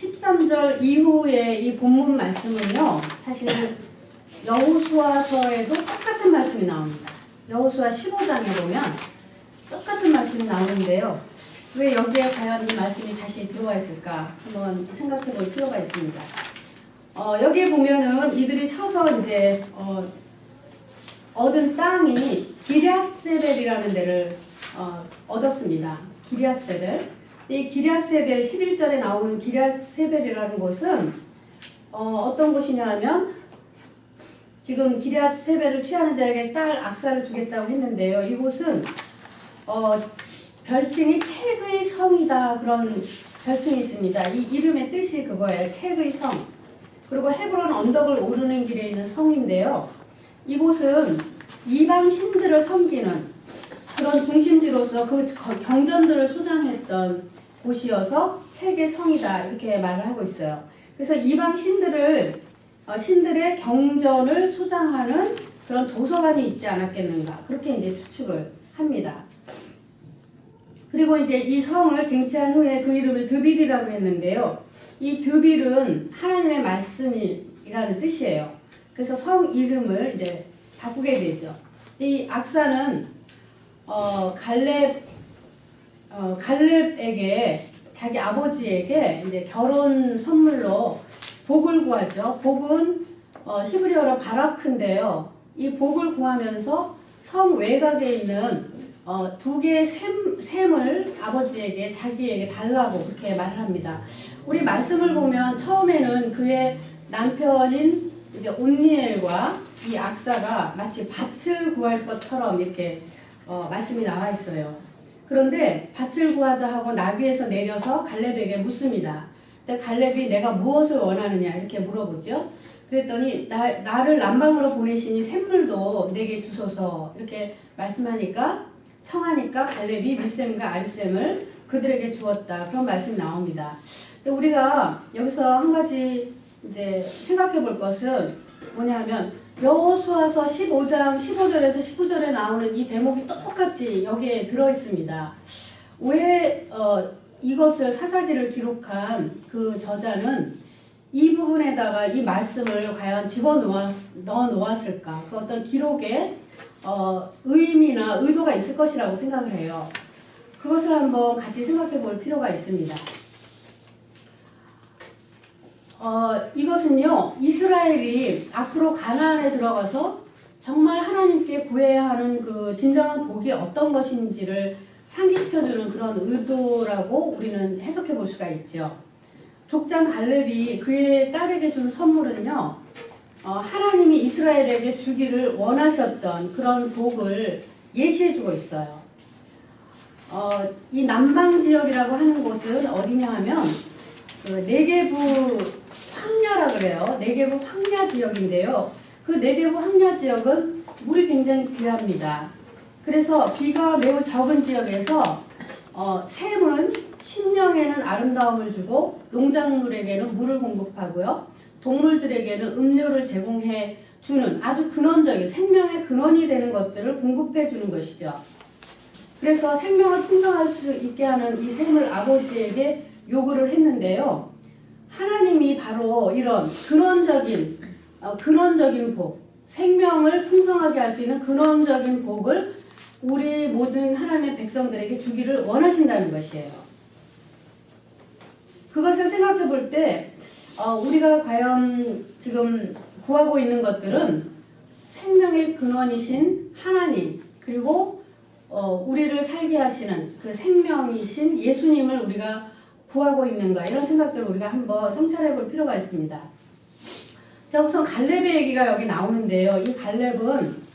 13절 이후에 이 본문 말씀은요. 사실 여호수아서에도 똑같은 말씀이 나옵니다. 여호수아 15장에 보면 똑같은 말씀이 나오는데요. 왜 여기에 과연 이 말씀이 다시 들어와 있을까 한번 생각해 볼 필요가 있습니다. 어, 여기에 보면은 이들이 쳐서 이제 어, 얻은 땅이 기랴세벨이라는 데를 어, 얻었습니다. 기랴세벨. 이 기랴세벨 11절에 나오는 기랴세벨이라는 곳은 어, 어떤 곳이냐 하면 지금 기랴세벨을 취하는 자에게 딸 악사를 주겠다고 했는데요. 이곳은 어, 별칭이 책의 성이다 그런 별칭이 있습니다. 이 이름의 뜻이 그거예요. 책의 성. 그리고 헤브론 언덕을 오르는 길에 있는 성인데요. 이곳은 이방 신들을 섬기는 그런 중심지로서 그 거- 경전들을 소장했던 곳이어서 책의 성이다 이렇게 말을 하고 있어요. 그래서 이방 신들을 어, 신들의 경전을 소장하는 그런 도서관이 있지 않았겠는가 그렇게 이제 추측을 합니다. 그리고 이제 이 성을 쟁취한 후에 그 이름을 드빌이라고 했는데요. 이 드빌은 하나님의 말씀이라는 뜻이에요. 그래서 성 이름을 이제 바꾸게 되죠. 이 악사는 어, 갈렙 어, 갈렙에게 자기 아버지에게 이제 결혼 선물로 복을 구하죠. 복은 어, 히브리어로 바라크인데요. 이 복을 구하면서 성 외곽에 있는 어, 두 개의 샘, 샘을 아버지에게 자기에게 달라고 그렇게 말을 합니다. 우리 말씀을 보면 처음에는 그의 남편인 이제 온니엘과 이 악사가 마치 밭을 구할 것처럼 이렇게 어, 말씀이 나와 있어요. 그런데 밭을 구하자 하고 나귀에서 내려서 갈렙에게 묻습니다. 근데 갈렙이 내가 무엇을 원하느냐 이렇게 물어보죠. 그랬더니 나, 나를 남방으로 보내시니 샘물도 내게 주소서 이렇게 말씀하니까 청하니까 갈렙이 밀셈과 아리셈을 그들에게 주었다 그런 말씀이 나옵니다. 근데 우리가 여기서 한 가지 이제 생각해 볼 것은 뭐냐면 여호수아서 15장 15절에서 19절에 나오는 이 대목이 똑같이 여기에 들어 있습니다. 왜 어, 이것을 사사기를 기록한 그 저자는 이 부분에다가 이 말씀을 과연 집어 넣어 놓았을까? 그 어떤 기록에 어, 의미나 의도가 있을 것이라고 생각을 해요. 그것을 한번 같이 생각해 볼 필요가 있습니다. 어, 이것은요, 이스라엘이 앞으로 가나안에 들어가서 정말 하나님께 구해야 하는 그 진정한 복이 어떤 것인지를 상기시켜주는 그런 의도라고 우리는 해석해 볼 수가 있죠. 족장 갈렙이 그의 딸에게 준 선물은요, 어, 하나님이 이스라엘에게 주기를 원하셨던 그런 복을 예시해 주고 있어요. 어, 이 남방 지역이라고 하는 곳은 어디냐 하면 그 네게부 그래요. 네게부 황야 지역인데요. 그 네게부 황야 지역은 물이 굉장히 귀합니다. 그래서 비가 매우 적은 지역에서 어, 샘은 심령에는 아름다움을 주고 농작물에게는 물을 공급하고요. 동물들에게는 음료를 제공해 주는 아주 근원적인 생명의 근원이 되는 것들을 공급해 주는 것이죠. 그래서 생명을 풍성할 수 있게 하는 이 샘을 아버지에게 요구를 했는데요. 하나님이 바로 이런 근원적인 어, 근원적인 복, 생명을 풍성하게 할 수 있는 근원적인 복을 우리 모든 하나님의 백성들에게 주기를 원하신다는 것이에요. 그것을 생각해 볼 때, 어, 우리가 과연 지금 구하고 있는 것들은 생명의 근원이신 하나님, 그리고 어, 우리를 살게 하시는 그 생명이신 예수님을 우리가 구하고 있는가, 이런 생각들을 우리가 한번 성찰해 볼 필요가 있습니다. 자, 우선 갈렙의 얘기가 여기 나오는데요. 이 갈렙은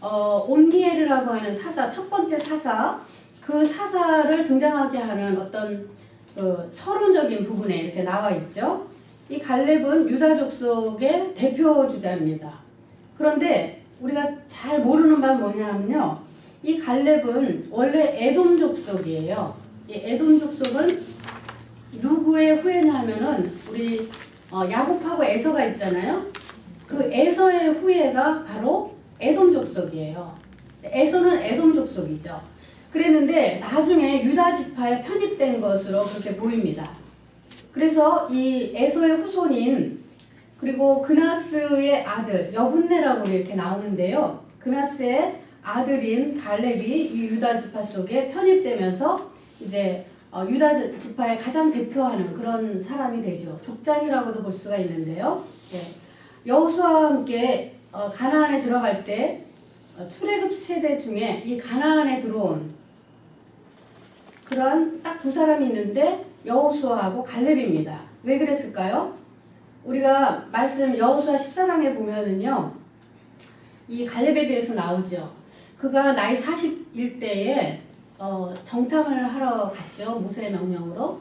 어, 온니에르라고 하는 사사, 첫 번째 사사, 그 사사를 등장하게 하는 어떤 그 서론적인 부분에 이렇게 나와 있죠. 이 갈렙은 유다족 속의 대표 주자입니다. 그런데 우리가 잘 모르는 바는 뭐냐면요. 이 갈렙은 원래 에돔 족 속이에요. 이 에돔 족 속은 누구의 후예냐면은 우리 어, 야곱하고 에서가 있잖아요. 그 에서의 후예가 바로 에돔 족속이에요. 에서는 에돔 족속이죠. 그랬는데 나중에 유다 지파에 편입된 것으로 그렇게 보입니다. 그래서 이 에서의 후손인 그리고 그나스의 아들 여분네라고 이렇게 나오는데요. 그나스의 아들인 갈렙이 이 유다 지파 속에 편입되면서 이제 어, 유다 지- 지파의 가장 대표하는 그런 사람이 되죠. 족장이라고도 볼 수가 있는데요. 예. 여호수아와 함께 어, 가나안에 들어갈 때 어, 출애굽 세대 중에 이 가나안에 들어온 그런 딱 두 사람이 있는데 여호수아하고 갈렙입니다. 왜 그랬을까요? 우리가 말씀 여호수아 14장에 보면은요. 이 갈렙에 대해서 나오죠. 그가 나이 41대에 어, 정탐을 하러 갔죠. 모세의 명령으로.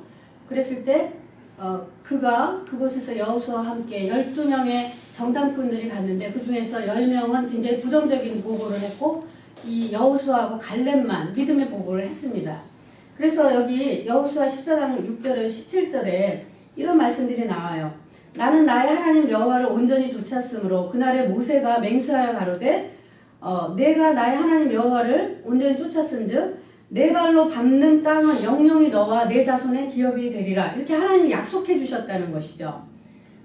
그랬을 때 어, 그가 그곳에서 여호수아와 함께 12명의 정탐꾼들이 갔는데 그 중에서 10명은 굉장히 부정적인 보고를 했고 이 여호수아하고 갈렙만 믿음의 보고를 했습니다. 그래서 여기 여호수아 14장 6절에 17절에 이런 말씀들이 나와요. 나는 나의 하나님 여호와를 온전히 쫓았으므로 그날에 모세가 맹세하여 가로되 어, 내가 나의 하나님 여호와를 온전히 쫓았은즉 내 발로 밟는 땅은 영영이 너와 내 자손의 기업이 되리라 이렇게 하나님이 약속해 주셨다는 것이죠.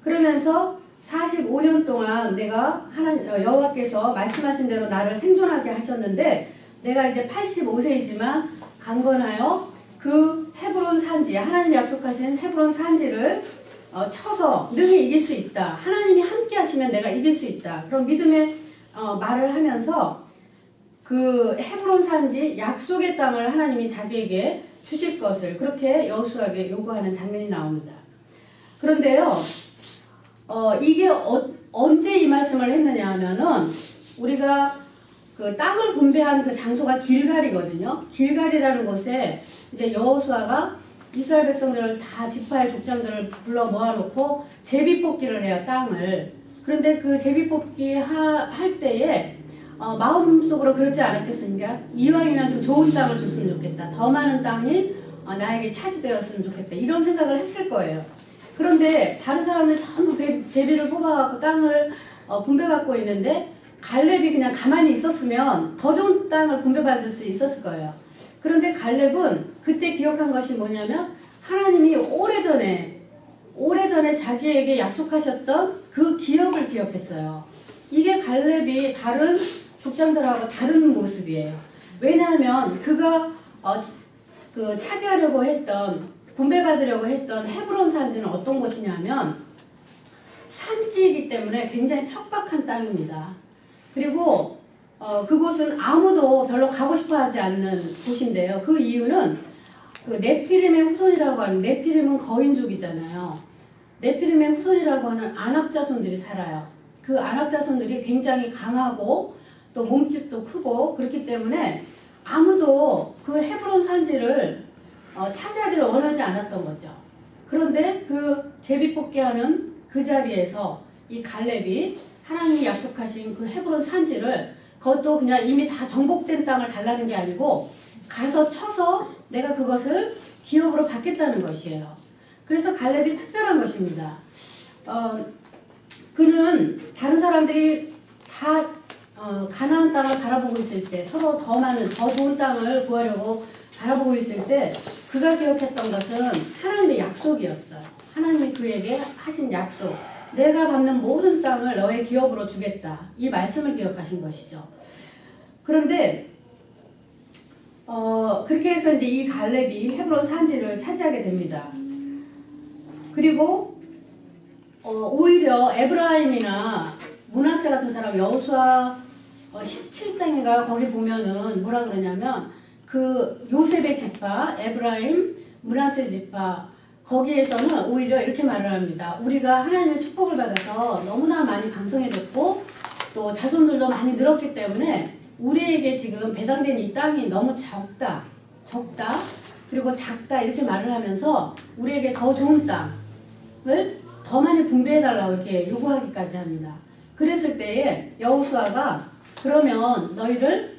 그러면서 45년 동안 내가 하나님 어, 여호와께서 말씀하신 대로 나를 생존하게 하셨는데 내가 이제 85세이지만 강건하여 그 헤브론 산지 하나님이 약속하신 헤브론 산지를 어, 쳐서 능히 이길 수 있다. 하나님이 함께 하시면 내가 이길 수 있다. 그런 믿음의 어, 말을 하면서 그 헤브론 산지 약속의 땅을 하나님이 자기에게 주실 것을 그렇게 여호수아에게 요구하는 장면이 나옵니다. 그런데요, 어, 이게 어, 언제 이 말씀을 했느냐 하면은 우리가 그 땅을 분배한 그 장소가 길갈이거든요. 길갈이라는 곳에 이제 여호수아가 이스라엘 백성들을 다 지파의 족장들을 불러 모아놓고 제비 뽑기를 해요 땅을. 그런데 그 제비 뽑기 하, 할 때에 어, 마음속으로 그러지 않았겠습니까? 이왕이면 좀 좋은 땅을 줬으면 좋겠다. 더 많은 땅이 어, 나에게 차지되었으면 좋겠다. 이런 생각을 했을 거예요. 그런데 다른 사람들 전부 배- 제비를 뽑아갖고 땅을 어, 분배받고 있는데 갈렙이 그냥 가만히 있었으면 더 좋은 땅을 분배받을 수 있었을 거예요. 그런데 갈렙은 그때 기억한 것이 뭐냐면 하나님이 오래전에 오래전에 자기에게 약속하셨던 그 기억을 기억했어요. 이게 갈렙이 다른 족장들하고 다른 모습이에요. 왜냐하면 그가 어, 지- 그 차지하려고 했던 분배받으려고 했던 헤브론 산지는 어떤 곳이냐면 산지이기 때문에 굉장히 척박한 땅입니다. 그리고 어, 그곳은 아무도 별로 가고 싶어 하지 않는 곳인데요. 그 이유는 그 네피림의 후손이라고 하는 네피림은 거인족이잖아요. 네피림의 후손이라고 하는 안악자손들이 살아요. 그 안악자손들이 굉장히 강하고 또 몸집도 크고 그렇기 때문에 아무도 그 헤브론 산지를 어, 차지하기를 원하지 않았던 거죠. 그런데 그 제비뽑기 하는 그 자리에서 이 갈렙이 하나님이 약속하신 그 헤브론 산지를 그것도 그냥 이미 다 정복된 땅을 달라는 게 아니고 가서 쳐서 내가 그것을 기업으로 받겠다는 것이에요. 그래서 갈렙이 특별한 것입니다. 어, 그는 다른 사람들이 다 어, 가나안 땅을 바라보고 있을 때 서로 더 많은 더 좋은 땅을 구하려고 바라보고 있을 때 그가 기억했던 것은 하나님의 약속이었어요. 하나님이 그에게 하신 약속. 내가 받는 모든 땅을 너의 기업으로 주겠다. 이 말씀을 기억하신 것이죠. 그런데 어, 그렇게 해서 이제 이 갈렙이 헤브론 산지를 차지하게 됩니다. 그리고 어, 오히려 에브라임이나 문하세 같은 사람 여호수아 어, 17장인가 거기 보면은 뭐라 그러냐면 그 요셉의 지파 에브라임 문하세 지파 거기에서는 오히려 이렇게 말을 합니다. 우리가 하나님의 축복을 받아서 너무나 많이 강성해졌고 또 자손들도 많이 늘었기 때문에 우리에게 지금 배당된 이 땅이 너무 적다, 적다, 그리고 작다 이렇게 말을 하면서 우리에게 더 좋은 땅을 더 많이 분배해달라고 이렇게 요구하기까지 합니다. 그랬을 때에 여호수아가 그러면 너희를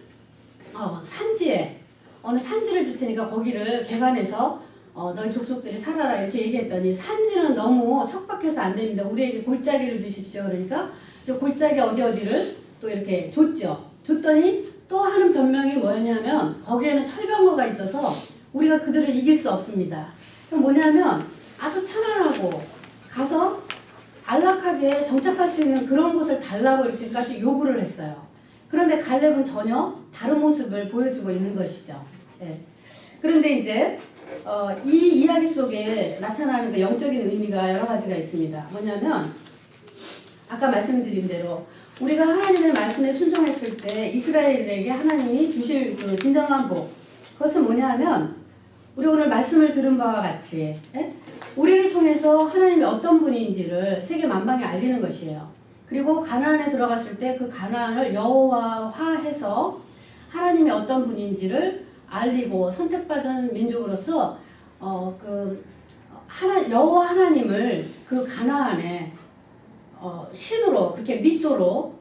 어, 산지에 어느 산지를 줄 테니까 거기를 개간해서 어, 너희 족속들이 살아라 이렇게 얘기했더니 산지는 너무 척박해서 안 됩니다. 우리에게 골짜기를 주십시오. 그러니까 저 골짜기 어디 어디를 또 이렇게 줬죠. 줬더니 또 하는 변명이 뭐였냐면 거기에는 철병거가 있어서 우리가 그들을 이길 수 없습니다. 그럼 뭐냐면 아주 편안하고 가서 안락하게 정착할 수 있는 그런 곳을 달라고 이렇게까지 요구를 했어요. 그런데 갈렙은 전혀 다른 모습을 보여주고 있는 것이죠. 예. 그런데 이제 어, 이 이야기 속에 나타나는 그 영적인 의미가 여러 가지가 있습니다. 뭐냐면 아까 말씀드린 대로 우리가 하나님의 말씀에 순종했을 때 이스라엘에게 하나님이 주실 그 진정한 복 그것은 뭐냐면 우리 오늘 말씀을 들은 바와 같이 예? 우리를 통해서 하나님이 어떤 분인지를 세계 만방에 알리는 것이에요. 그리고 가나안에 들어갔을 때 그 가나안을 여호와화해서 하나님이 어떤 분인지를 알리고 선택받은 민족으로서 어 그 하나 여호와 하나님을 그 가나안에 어, 신으로 그렇게 믿도록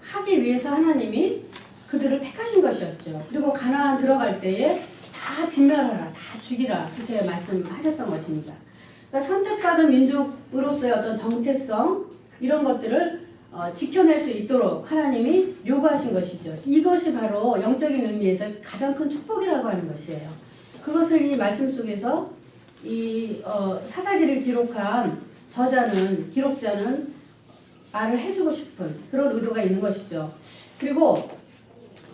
하기 위해서 하나님이 그들을 택하신 것이었죠. 그리고 가나안 들어갈 때에 다 진멸하라, 다 죽이라 그렇게 말씀하셨던 것입니다. 그러니까 선택받은 민족으로서의 어떤 정체성 이런 것들을 어, 지켜낼 수 있도록 하나님이 요구하신 것이죠. 이것이 바로 영적인 의미에서 가장 큰 축복이라고 하는 것이에요. 그것을 이 말씀 속에서 이 어, 사사기를 기록한 저자는 기록자는 말을 해주고 싶은 그런 의도가 있는 것이죠. 그리고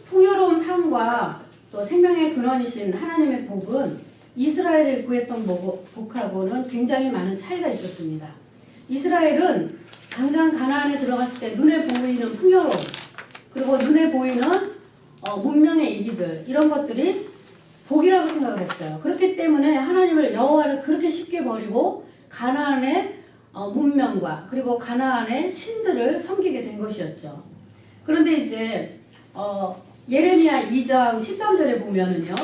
풍요로운 삶과 또 생명의 근원이신 하나님의 복은 이스라엘을 구했던 복- 복하고는 굉장히 많은 차이가 있었습니다. 이스라엘은 당장 가나안에 들어갔을 때 눈에 보이는 풍요로움 그리고 눈에 보이는 어, 문명의 이기들 이런 것들이 복이라고 생각을 했어요. 그렇기 때문에 하나님을 여호와를 그렇게 쉽게 버리고 가나안의 어, 문명과 그리고 가나안의 신들을 섬기게 된 것이었죠. 그런데 이제 어, 예레미야 2장 13절에 보면은요.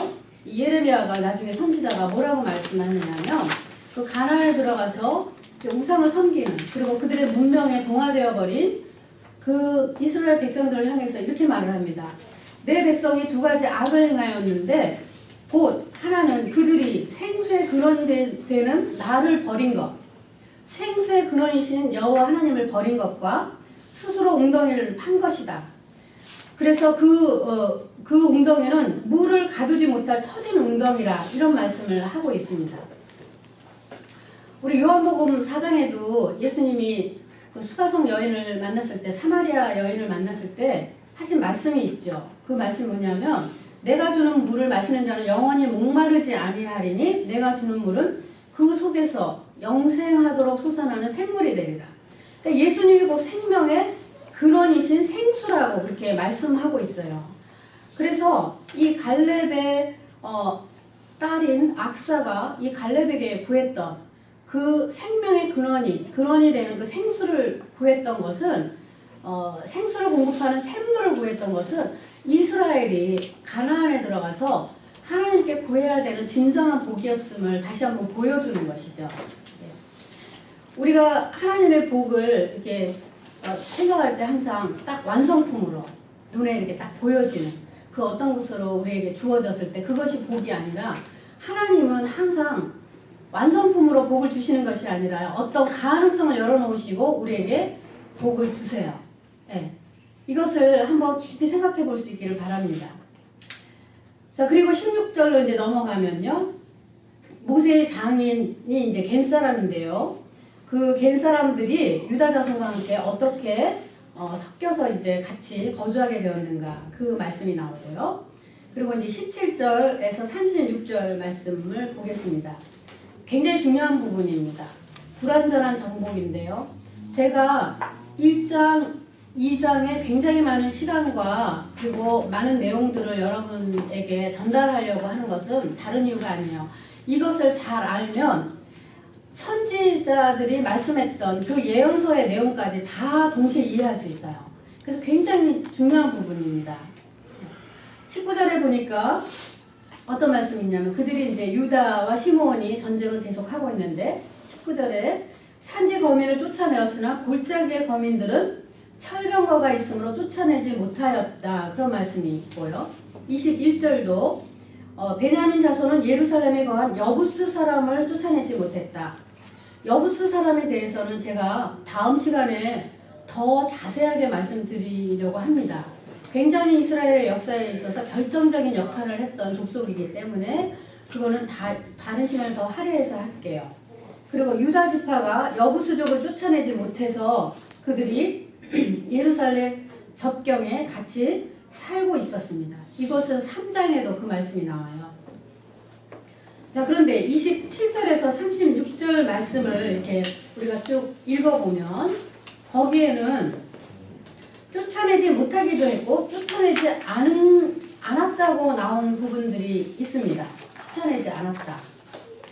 이 예레미야가 나중에 선지자가 뭐라고 말씀하느냐면 그 가나안에 들어가서 우상을 섬기는 그리고 그들의 문명에 동화되어 버린 그 이스라엘 백성들을 향해서 이렇게 말을 합니다. 내 백성이 두 가지 악을 행하였는데 곧 하나는 그들이 생수의 근원이 되- 되는 나를 버린 것 생수의 근원이신 여호와 하나님을 버린 것과 스스로 웅덩이를 판 것이다. 그래서 그, 어, 그 웅덩이는 물을 가두지 못할 터진 웅덩이라 이런 말씀을 하고 있습니다. 우리 요한복음 4장에도 예수님이 그 수가성 여인을 만났을 때 사마리아 여인을 만났을 때 하신 말씀이 있죠. 그 말씀이 뭐냐면 내가 주는 물을 마시는 자는 영원히 목마르지 아니하리니 내가 주는 물은 그 속에서 영생하도록 솟아나는 샘물이 되리라. 그러니까 예수님이 곧 생명의 근원이신 생수라고 그렇게 말씀하고 있어요. 그래서 이 갈렙의 어, 딸인 악사가 이 갈렙에게 구했던 그 생명의 근원이 근원이 되는 그 생수를 구했던 것은 어, 생수를 공급하는 샘물을 구했던 것은 이스라엘이 가나안에 들어가서 하나님께 구해야 되는 진정한 복이었음을 다시 한번 보여주는 것이죠. 예. 우리가 하나님의 복을 이렇게 어, 생각할 때 항상 딱 완성품으로 눈에 이렇게 딱 보여지는 그 어떤 것으로 우리에게 주어졌을 때 그것이 복이 아니라 하나님은 항상 완성품으로 복을 주시는 것이 아니라 어떤 가능성을 열어놓으시고 우리에게 복을 주세요. 예. 이것을 한번 깊이 생각해 볼 수 있기를 바랍니다. 자, 그리고 16절로 이제 넘어가면요. 모세의 장인이 이제 겐 사람인데요. 그 겐 사람들이 유다 자손과 함께 어떻게 어, 섞여서 이제 같이 거주하게 되었는가 그 말씀이 나오고요. 그리고 이제 17절에서 36절 말씀을 보겠습니다. 굉장히 중요한 부분입니다. 불완전한 정복인데요. 제가 1장, 2장에 굉장히 많은 시간과 그리고 많은 내용들을 여러분에게 전달하려고 하는 것은 다른 이유가 아니에요. 이것을 잘 알면 선지자들이 말씀했던 그 예언서의 내용까지 다 동시에 이해할 수 있어요. 그래서 굉장히 중요한 부분입니다. 19절에 보니까 어떤 말씀이 있냐면 그들이 이제 유다와 시므온이 전쟁을 계속하고 있는데 19절에 산지 거민을 쫓아내었으나 골짜기의 거민들은 철병거가 있으므로 쫓아내지 못하였다. 그런 말씀이 있고요. 21절도 어, 베냐민 자손은 예루살렘에 거한 여부스 사람을 쫓아내지 못했다. 여부스 사람에 대해서는 제가 다음 시간에 더 자세하게 말씀드리려고 합니다. 굉장히 이스라엘의 역사에 있어서 결정적인 역할을 했던 족속이기 때문에 그거는 다, 다른 시간에 더 할애해서 할게요. 그리고 유다 지파가 여부수족을 쫓아내지 못해서 그들이 예루살렘 접경에 같이 살고 있었습니다. 이것은 3장에도 그 말씀이 나와요. 자, 그런데 27절에서 36절 말씀을 이렇게 우리가 쭉 읽어보면 거기에는 쫓아내지 못하기도 했고 쫓아내지 않은, 않았다고 나온 부분들이 있습니다. 쫓아내지 않았다.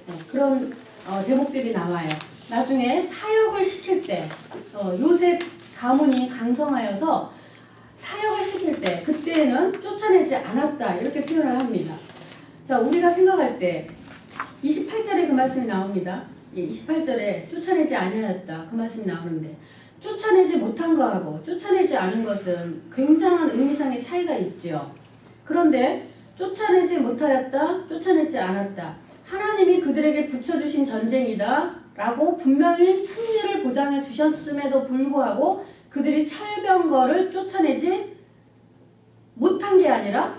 네, 그런 어, 대목들이 나와요. 나중에 사역을 시킬 때 어, 요셉 가문이 강성하여서 사역을 시킬 때 그때는 쫓아내지 않았다 이렇게 표현을 합니다. 자 우리가 생각할 때 28절에 그 말씀이 나옵니다. 예, 28절에 쫓아내지 아니하였다 그 말씀이 나오는데 쫓아내지 못한 거하고 쫓아내지 않은 것은 굉장한 의미상의 차이가 있죠. 그런데 쫓아내지 못하였다, 쫓아내지 않았다. 하나님이 그들에게 붙여주신 전쟁이다. 라고 분명히 승리를 보장해 주셨음에도 불구하고 그들이 철병거를 쫓아내지 못한 게 아니라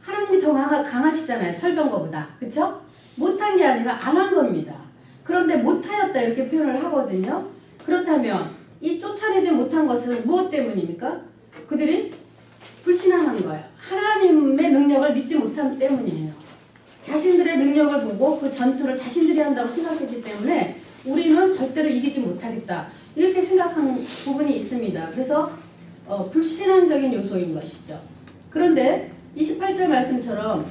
하나님이 더 강하, 강하시잖아요. 철병거보다. 그쵸? 못한 게 아니라 안 한 겁니다. 그런데 못하였다 이렇게 표현을 하거든요. 그렇다면 이 쫓아내지 못한 것은 무엇 때문입니까? 그들이 불신앙한 거예요. 하나님의 능력을 믿지 못함 때문이에요. 자신들의 능력을 보고 그 전투를 자신들이 한다고 생각했기 때문에 우리는 절대로 이기지 못하겠다. 이렇게 생각한 부분이 있습니다. 그래서 어, 불신앙적인 요소인 것이죠. 그런데 28절 말씀처럼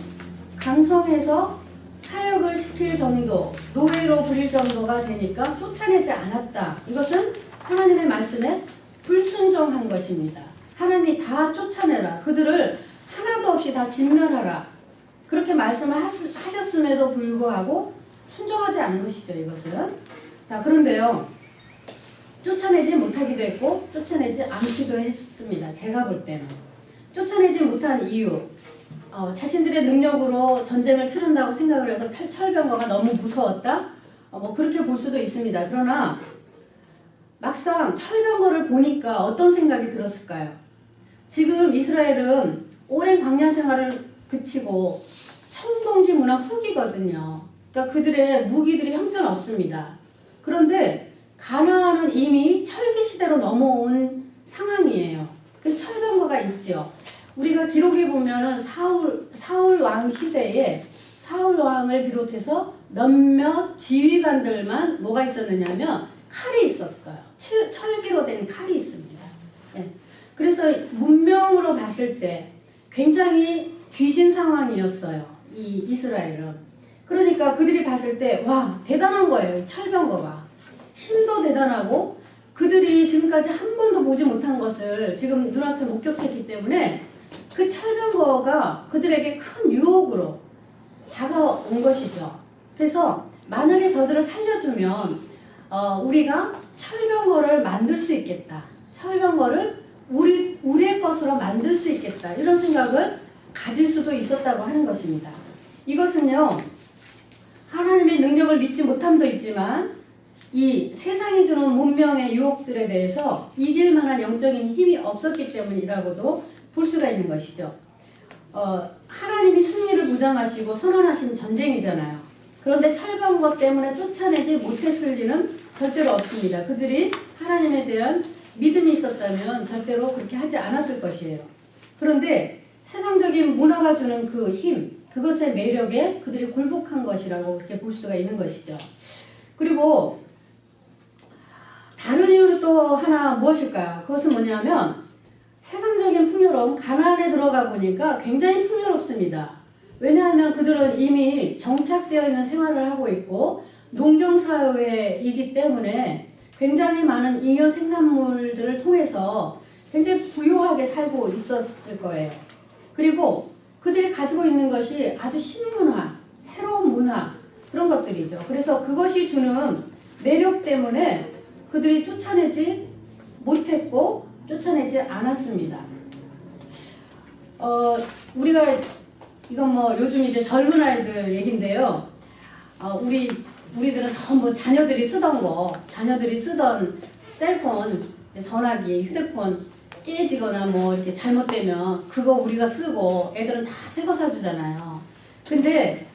강성해서 사역을 시킬 정도, 노예로 부릴 정도가 되니까 쫓아내지 않았다. 이것은 하나님의 말씀에 불순종한 것입니다. 하나님이 다 쫓아내라. 그들을 하나도 없이 다 진멸하라. 그렇게 말씀을 하셨음에도 불구하고 순종하지 않은 것이죠, 이것은. 자, 그런데요. 쫓아내지 못하기도 했고, 쫓아내지 않기도 했습니다. 제가 볼 때는. 쫓아내지 못한 이유. 어, 자신들의 능력으로 전쟁을 치른다고 생각을 해서 철병거가 너무 무서웠다? 어, 뭐 그렇게 볼 수도 있습니다. 그러나 막상 철병거를 보니까 어떤 생각이 들었을까요? 지금 이스라엘은 오랜 광야 생활을 그치고 청동기 문화 후기거든요. 그러니까 그들의 무기들이 형편없습니다. 그런데 가나안은 이미 철기 시대로 넘어온 상황이에요. 그래서 철병거가 있죠. 우리가 기록에 보면은 사울 사울 왕 시대에 사울 왕을 비롯해서 몇몇 지휘관들만 뭐가 있었느냐면 칼이 있었어요. 철, 철기로 된 칼이 있습니다. 예. 그래서 문명으로 봤을 때 굉장히 뒤진 상황이었어요. 이 이스라엘은. 그러니까 그들이 봤을 때, 와, 대단한 거예요. 이 철병거가. 힘도 대단하고, 그들이 지금까지 한 번도 보지 못한 것을 지금 눈앞에 목격했기 때문에 그 철병거가 그들에게 큰 유혹으로 다가온 것이죠. 그래서 만약에 저들을 살려주면, 어, 우리가 철병거를 만들 수 있겠다. 철병거를 우리, 우리의 것으로 만들 수 있겠다. 이런 생각을 가질 수도 있었다고 하는 것입니다. 이것은요, 하나님의 능력을 믿지 못함도 있지만, 이 세상이 주는 문명의 유혹들에 대해서 이길 만한 영적인 힘이 없었기 때문이라고도 볼 수가 있는 것이죠. 어, 하나님이 승리를 보장하시고 선언하신 전쟁이잖아요. 그런데 철병거 때문에 쫓아내지 못했을 리는 절대로 없습니다. 그들이 하나님에 대한 믿음이 있었다면 절대로 그렇게 하지 않았을 것이에요. 그런데 세상적인 문화가 주는 그 힘, 그것의 매력에 그들이 굴복한 것이라고 그렇게 볼 수가 있는 것이죠. 그리고 다른 이유는 또 하나 무엇일까요? 그것은 뭐냐면 세상적인 풍요로움, 가난에 들어가 보니까 굉장히 풍요롭습니다. 왜냐하면 그들은 이미 정착되어 있는 생활을 하고 있고 농경사회이기 때문에 굉장히 많은 잉여 생산물들을 통해서 굉장히 부유하게 살고 있었을 거예요. 그리고 그들이 가지고 있는 것이 아주 신문화, 새로운 문화, 그런 것들이죠. 그래서 그것이 주는 매력 때문에 그들이 쫓아내지 못했고, 쫓아내지 않았습니다. 어, 우리가, 이건 뭐 요즘 이제 젊은 아이들 얘긴데요. 어, 우리 우리들은 전부 자녀들이 쓰던 거, 자녀들이 쓰던 셀폰, 전화기, 휴대폰 깨지거나 뭐 이렇게 잘못되면 그거 우리가 쓰고 애들은 다 새 거 사주잖아요. 근데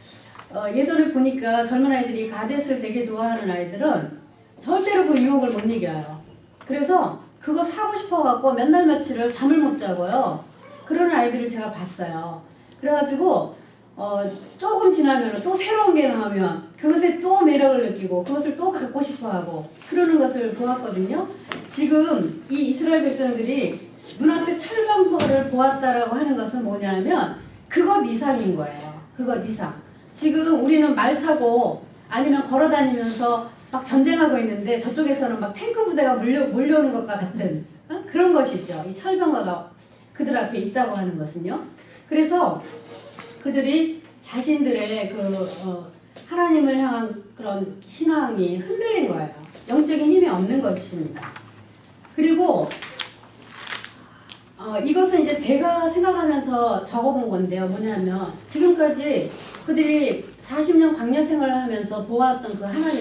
어, 예전에 보니까 젊은 아이들이 가젯을 되게 좋아하는 아이들은 절대로 그 유혹을 못 이겨요. 그래서 그거 사고 싶어갖고 몇 날 며칠을 잠을 못 자고요. 그런 아이들을 제가 봤어요. 그래가지고 어, 조금 지나면 또 새로운 게 나오면 그것에 또 매력을 느끼고 그것을 또 갖고 싶어하고 그러는 것을 보았거든요. 지금 이 이스라엘 백성들이 눈앞에 철병거를 보았다라고 하는 것은 뭐냐면 그것 이상인 거예요. 그것 이상. 지금 우리는 말 타고 아니면 걸어 다니면서 막 전쟁하고 있는데 저쪽에서는 막 탱크 부대가 몰려, 몰려오는 것과 같은 어? 그런 것이죠. 이 철병거가 그들 앞에 있다고 하는 것은요. 그래서 그들이 자신들의 그 어, 하나님을 향한 그런 신앙이 흔들린 거예요. 영적인 힘이 없는 것입니다. 그리고 어, 이것은 이제 제가 생각하면서 적어본 건데요. 뭐냐면 지금까지 그들이 40년 광야 생활을 하면서 보았던 그 하나님